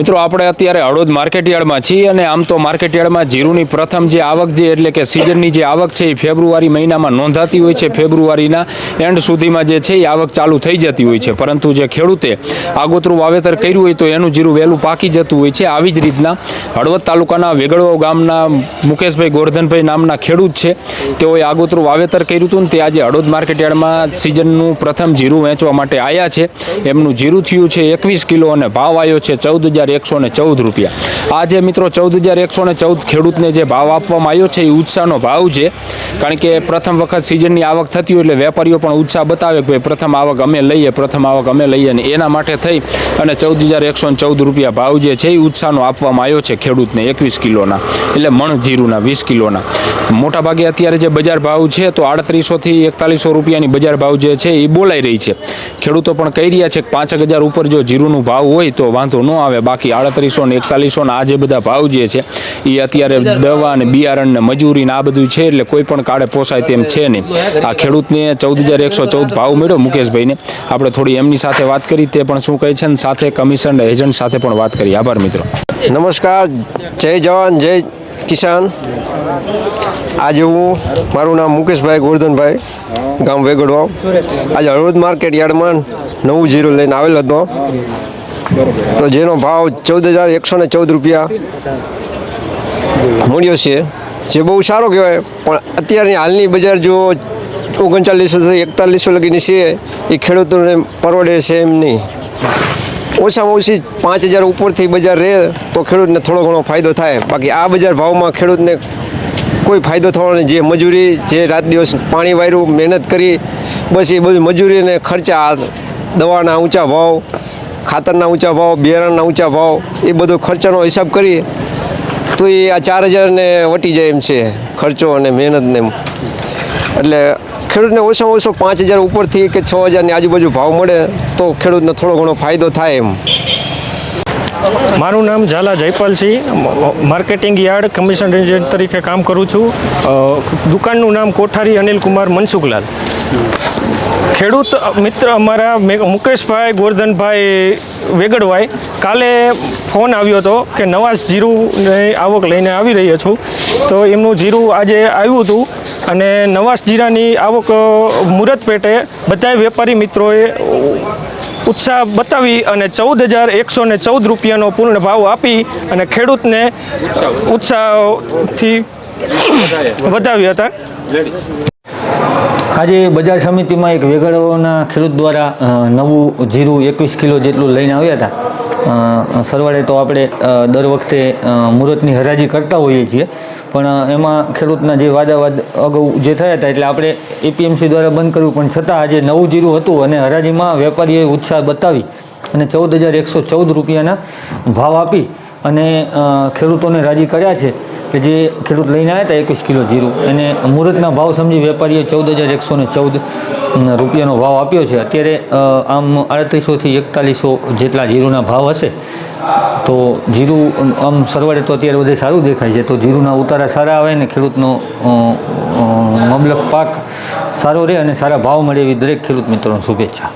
મિત્રો, આપણે અત્યારે હળોદ માર્કેટયાર્ડમાં છીએ અને આમ તો માર્કેટયાર્ડમાં જીરુની પ્રથમ જે આવક જે, એટલે કે સિઝનની જે આવક છે, એ ફેબ્રુઆરી મહિનામાં નોંધાતી હોય છે. ફેબ્રુઆરીના એન્ડ સુધીમાં જે છે, એ આવક ચાલુ થઈ જતી હોય છે. પરંતુ જે ખેડૂતે આગોતરું વાવેતર કર્યું હોય તો એનું જીરું વહેલું પાકી જતું હોય છે. આવી જ રીતના હળવદ તાલુકાના વેગળવા ગામના મુકેશભાઈ ગોરધનભાઈ નામના ખેડૂત છે. તેઓએ આગોતરું વાવેતર કર્યું હતું ને તે આજે હળવદ માર્કેટયાર્ડમાં સિઝનનું પ્રથમ જીરું વેચવા માટે આવ્યા છે. એમનું જીરું થયું છે એકવીસ કિલો અને ભાવ આવ્યો છે ચૌદ હજાર એકસો ને ચૌદ રૂપિયા. આ જે મિત્રો ચૌદ હજાર એકસો ને ચૌદ ખેડૂતને જે ભાવ આપવામાં આવ્યો છે, એ ઉત્સાહનો ભાવ છે. કારણ કે પ્રથમ વખત સિઝનની આવક થતી હોય એટલે વેપારીઓ પણ ઉત્સાહ બતાવે કે પ્રથમ આવક અમે લઈએ, પ્રથમ આવક અમે લઈએ અને એના માટે થઈ અને ચૌદ હજાર એકસો ને ચૌદ રૂપિયા ભાવ જે છે, એ ઉત્સાહનો આપવામાં આવ્યો છે ખેડૂતને એકવીસ કિલોના, એટલે મણ જીરુના વીસ કિલોના. મોટાભાગે અત્યારે જે બજાર ભાવ છે, તો આડત્રીસોથી એકતાલીસો રૂપિયાની બજાર ભાવ જે છે, એ બોલાઈ રહી છે. ખેડૂતો પણ કહી રહ્યા છે કે પાંચેક હજાર ઉપર જો જીરુનું ભાવ હોય તો વાંધો ન આવે બાકી આડત્રીસો ને એકતાલીસો ને આ જે બધા ભાવ જે છે એ અત્યારે દવા ને બિયારણ ને મજૂરી ને આ બધું છે, એટલે કોઈ પણ કાળે પોસાય તેમ છે નહીં. આ ખેડૂતને ચૌદ હજાર એકસો ચૌદ ભાવ મળ્યો મુકેશભાઈને. આપણે થોડી એમની સાથે વાત કરી, તે પણ શું કહે છે ને સાથે કમિશન એજન્ટ સાથે પણ વાત કરી. આભાર મિત્રો. નમસ્કાર, જય જવાન, જય કિસાન. આજે હું, મારું નામ મુકેશભાઈ ગોરધનભાઈ ગામ વેગડવા આજે હળવદ માર્કેટ યાર્ડમાં નવું જીરું લઈને આવેલ હતો. તો જેનો ભાવ ચૌદ હજાર એકસો ને ચૌદ રૂપિયા મળ્યો છે. જે બહુ સારો કહેવાય. પણ અત્યારની હાલની બજાર જો ઓગણચાલીસો એકતાલીસો લગીની છે, એ ખેડૂતોને પરવડે છે એમ નહીં. ઓછામાં ઓછી પાંચ હજાર ઉપરથી બજાર રહે તો ખેડૂતને થોડો ઘણો ફાયદો થાય. બાકી આ બજાર ભાવમાં ખેડૂતને કોઈ ફાયદો થવાનો. જે મજૂરી, જે રાત દિવસ પાણી વાયરું, મહેનત કરી, બસ એ બધું મજૂરી અને ખર્ચા, દવાના ઊંચા ભાવ ખાતરના ઊંચા ભાવ, બિયારણના ઊંચા ભાવ, એ બધો ખર્ચાનો હિસાબ કરી તો એ આ ચાર હજારને વટી જાય એમ છે, ખર્ચો અને મહેનતને એમ. એટલે ખેડૂતને ઓછામાં ઓછો પાંચ હજાર ઉપરથી કે છ હજારની આજુબાજુ ભાવ મળે, તો ખેડૂતને થોડો ઘણો ફાયદો થાય એમ. મારું નામ ઝાલા જયપાલ છે. માર્કેટિંગ યાર્ડ કમિશન એજન્ટ તરીકે કામ કરું છું. દુકાનનું નામ કોઠારી અનિલ કુમાર મનસુખલાલ. ખેડૂત મિત્ર અમારા મુકેશભાઈ ગોરધનભાઈ વેગડભાઈ કાલે ફોન આવ્યો હતો કે નવા જીરુંની આવક લઈને આવી રહ્યો છું. તો એમનું જીરું આજે આવ્યું હતું અને નવાસ જીરાની આવક મુરત મુહૂર્ત પેટે બધા વેપારી મિત્રોએ ઉત્સાહ બતાવી અને ચૌદ હજાર એકસો ને ચૌદ રૂપિયાનો પૂર્ણ ભાવ આપી અને ખેડૂતને ઉત્સાહથી વધાવ્યા હતા. આજે બજાર સમિતિમાં એક વેગળોના ખેડૂત દ્વારા નવું જીરું એકવીસ કિલો જેટલું લઈને આવ્યા હતા. સરવાળે તો આપણે દર વખતે મુહૂર્તની હરાજી કરતા હોઈએ છીએ. પણ એમાં ખેડૂતના જે વાદાવાદ અગાઉ જે થયા હતા, એટલે આપણે એપીએમસી દ્વારા બંધ કર્યું. પણ છતાં આજે નવું જીરું હતું અને હરાજીમાં વેપારીએ ઉત્સાહ બતાવી અને ચૌદ હજાર એકસો ચૌદ રૂપિયાના ભાવ આપી અને ખેડૂતોને રાજી કર્યા છે. કે જે ખેડૂત લઈને આવ્યા હતા એકવીસ કિલો જીરું, એને મુહૂર્તના ભાવ સમજી વેપારીએ ચૌદ હજાર એકસો ને ચૌદ રૂપિયાનો ભાવ આપ્યો છે. અત્યારે આમ આડત્રીસોથી એકતાલીસો જેટલા જીરુના ભાવ હશે. તો જીરું, આમ સરવાળે તો અત્યારે બધે સારું દેખાય છે. તો જીરુના ઉતારા સારા આવે ને ખેડૂતનો મબલક પાક સારો રહે અને સારા ભાવ મળે એવી દરેક ખેડૂત મિત્રોને શુભેચ્છા.